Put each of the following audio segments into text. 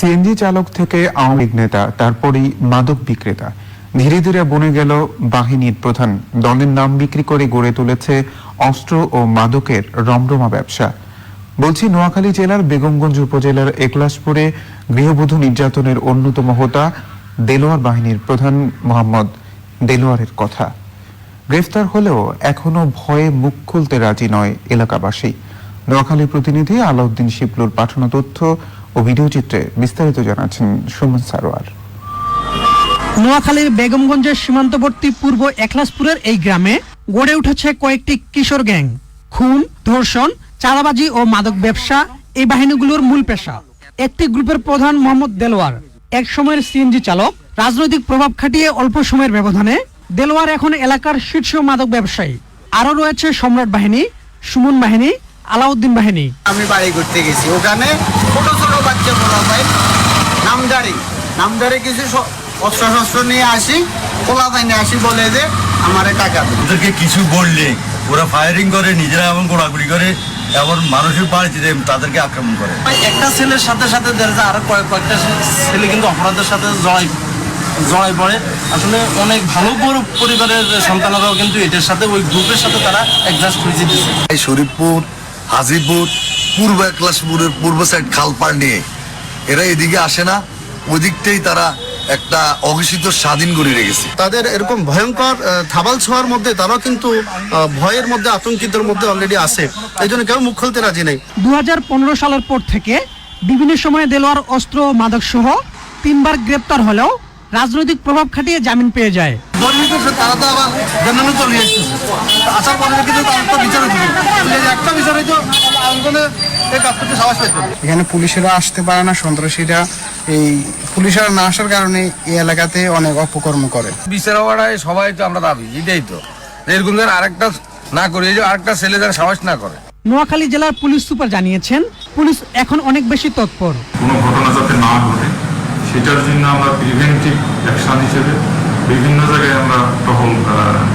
CNG চালক থেকে আওয়ামী লীগ নেতা, তারপরেই মাদক বিক্রেতা। ধীরে ধীরে বনে গেল বাহিনীর প্রধান। দলের নাম বিক্রি করে গড়ে তুলেছে অস্ত্র ও মাদকের রমরমা ব্যবসা। বলছি, নোয়াখালী জেলার বেগমগঞ্জ উপজেলার একলাসপুরে গৃহবধূ নির্যাতনের অন্যতম হোতা দেলোয়ার বাহিনীর প্রধান মোহাম্মদ দেলোয়ারের কথা। গ্রেফতার হলেও এখনও ভয়ে মুখ খুলতে রাজি নয় এলাকাবাসী। নোয়াখালী প্রতিনিধি আলাউদ্দিন শিবলুর পাঠানো তথ্য ও ভিডিওচিত্রে বিস্তারিত জানাচ্ছেন সুমন সারোয়ার। নোয়াখালীর বেগমগঞ্জের সীমান্তবর্তী পূর্ব একলাসপুরের এই গ্রামে গড়ে উঠেছে কয়েকটি কিশোর গ্যাং। খুন ধর্ষণ চাঁদাবাজি ও মাদক ব্যবসা এই বাহিনীগুলোর মূল পেশা। একটি গ্রুপের প্রধান মোহাম্মদ দেলোয়ার এক সময়ের সিএনজি চালক রাজনৈতিক প্রভাব খাটিয়ে অল্প সময়ের ব্যবধানে দেলোয়ার এখন এলাকার শীর্ষ মাদক ব্যবসায়ী। আরও রয়েছে সম্রাট বাহিনী সুমন বাহিনী আলাউদ্দিন বাহিনী। আমি বাড়ি করতে গেছি। ওখানে নামদারি। নামদারি কিছু অস্ত্র শস্ত্র নিয়ে আসি বাইনে আসি বলে যে আমারে টাকা ওদেরকে কিছু বললে ওরা ফায়ারিং করে নিজেরা এমন গোড়াগুড়ি করে এমন মানুষের বাড়িতে তাদেরকে আক্রমণ করে। একটা ছেলের সাথে সাথে দেখা যায় আরও কয়েক কয়েকটা ছেলে কিন্তু অপরাধের সাথে জড়াই জড়াই পড়ে। আসলে অনেক ভালো বড় পরিবারের সন্তানেরাও কিন্তু এটার সাথে ওই গ্রুপের সাথে তারা অ্যাডজাস্ট হয়ে যেতেছে। শরীফপুর হাজিপুর পূর্ব একলাসপুরের পূর্ব সাইড খালপাড় নিয়ে এরা এদিকে আসে না ওই দিকটাই তারা একটা অঘোষিত স্বাধীন করে রেখেছে। তাদের এরকম ভয়ঙ্কর থাবাল ছোঁয়ার মধ্যে তারাও কিন্তু ভয়ের মধ্যে আতঙ্কিতের মধ্যে অলরেডি আছে। এই জন্য কেউ মুখ খুলতে রাজি নেই। দু হাজার পনেরো সালের পর থেকে বিভিন্ন সময়ে দেলোয়ার অস্ত্র মাদক সহ তিনবার গ্রেপ্তার হলেও রাজনৈতিক প্রভাব খাটিয়ে জামিন পেয়ে যায়। দলীয় তারা তো আবার জেনারেল চলে আসতেছে আসার পরে কিন্তু তার তো বিচারে দিবে একটা বিচারে তো আন্দোলনে এই কাজ করতে সাহস পাইতো এখানে পুলিশেরা আসতে পারে না সন্ত্রাসীরা। এই পুলিশেরা না আসার কারণে এই এলাকাতে অনেক অপকর্ম করে। বিচার হওয়াটাই সবাই তো আমরা দাবি এটাই তো। এরকম যেন আরেকটা না করে এই যে আরেকটা ছেলে যেন সাহস না করে। নোয়াখালী জেলার পুলিশ সুপার জানিয়েছেন পুলিশ এখন অনেক বেশি তৎপর। কোনো ঘটনা যাতে না ঘটে সেটার জন্য আমরা প্রিভেন্টিভ অ্যাকশন হিসেবে বিভিন্ন জায়গায় আমরা টহল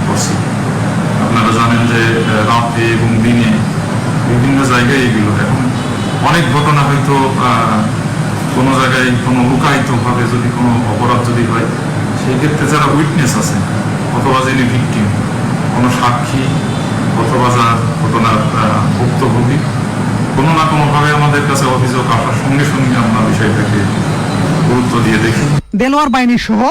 করছি। আপনারা জানেন যে রাতে এবং দিনে বিভিন্ন জায়গায় এগুলো এখন অনেক ঘটনা হয়তো কোনো জায়গায় কোনো লুকায়িতভাবে যদি কোনো অপরাধ যদি হয়, সেই ক্ষেত্রে যারা উইটনেস আছে অথবা যিনি ভিকটিম কোনো সাক্ষী অথবা যার ঘটনার ভুক্তভোগী, কোনো না কোনোভাবে আমাদের কাছে অভিযোগ আসার সঙ্গে সঙ্গে আমরা বিষয়টাকে গুরুত্ব দিয়ে দেখি। দেলোয়ার বাহিনী সহ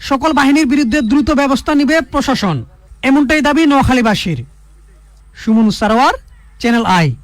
সকল বাহিনীর বিরুদ্ধে দ্রুত ব্যবস্থা নিবে প্রশাসন। এমনটাই দাবি নোয়াখালীবাসীর। Suman Sarowar channel I